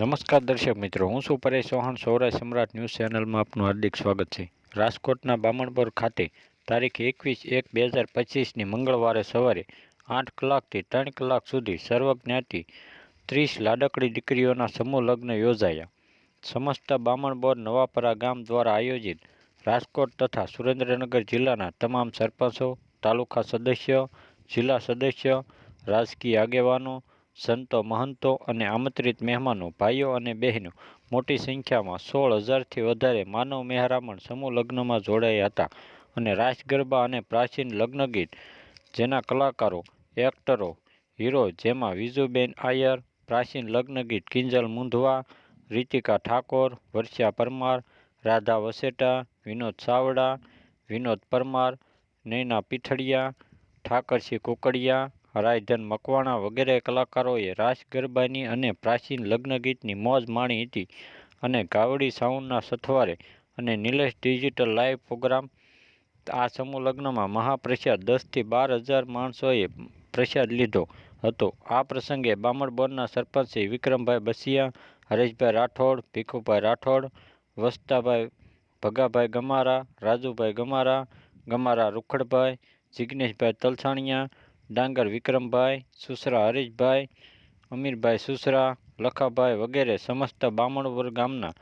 નમસ્કાર દર્શક મિત્રો, હું છું પરેશ ચૌહાણ, સૌરાષ્ટ્ર સમ્રાટ ન્યૂઝ ચેનલમાં આપનું હાર્દિક સ્વાગત છે. રાજકોટના બામણપુર ખાતે તારીખ એકવીસ એક બે હજાર પચીસની મંગળવારે સવારે આઠ કલાકથી ત્રણ કલાક સુધી સર્વજ્ઞાતિ ત્રીસ લાડકડી દીકરીઓના સમૂહ લગ્ન યોજાયા. સમસ્ત બામણબોર નવાપરા ગામ દ્વારા આયોજિત રાજકોટ તથા સુરેન્દ્રનગર જિલ્લાના તમામ સરપંચો, તાલુકા સદસ્ય, જિલ્લા સદસ્ય, રાજકીય આગેવાનો સંતો, મહંતો અને આમંત્રિત મહેમાનો, ભાઈઓ અને બહેનો. મોટી સંખ્યામાં સોળ હજારથી વધારે માનવ મહેરામણ સમૂહ લગ્નમાં જોડાયા હતા અને રાસ, ગરબા અને પ્રાચીન લગ્નગીત જેના કલાકારો, એક્ટરો, હીરો જેમાં વિજુબેન આયર, પ્રાચીન લગ્નગીત કિંજલ મુંધવા, રીતિકા ઠાકોર વર્ષા પરમાર, રાધા વસેટા, વિનોદ ચાવડા વિનોદ પરમાર, નૈના પીઠડિયા ઠાકરસિંહ કુકડિયા રાયધન મકવાણા વગેરે કલાકારોએ રાસ ગરબાની અને પ્રાચીન લગ્નગીતની મોજ માણી હતી અને ગાવડી સાઉન્ડના સથવારે અને નિલેશ ડિજિટલ લાઈવ પ્રોગ્રામ આ સમૂહ લગ્નમાં મહાપ્રસાદ દસથી બાર હજાર માણસોએ પ્રસાદ લીધો હતો. આ પ્રસંગે બામણબોરના સરપંચ શ્રી વિક્રમભાઈ બસિયા, હરેશભાઈ રાઠોડ, ભીખુભાઈ રાઠોડ, વસ્તાભાઈ ભગાભાઈ ગમારા, રાજુભાઈ ગમારા ગમારા રૂખડભાઈ, જિગ્નેશભાઈ તલસાણિયા ડાંગર વિક્રમભાઈ, સુસરા હરીશભાઈ, અમીરભાઈ સુસરા, લખાભાઈ વગેરે સમસ્ત બામણપુર ગામના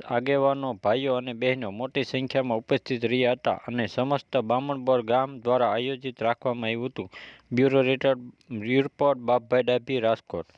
આગેવાનો, ભાઈઓ અને બહેનો મોટી સંખ્યામાં ઉપસ્થિત રહ્યા હતા અને સમસ્ત બામણબોર ગામ દ્વારા આયોજિત રાખવામાં આવ્યું હતું. Bureau report Bapbhai Dabhi, Rajkot.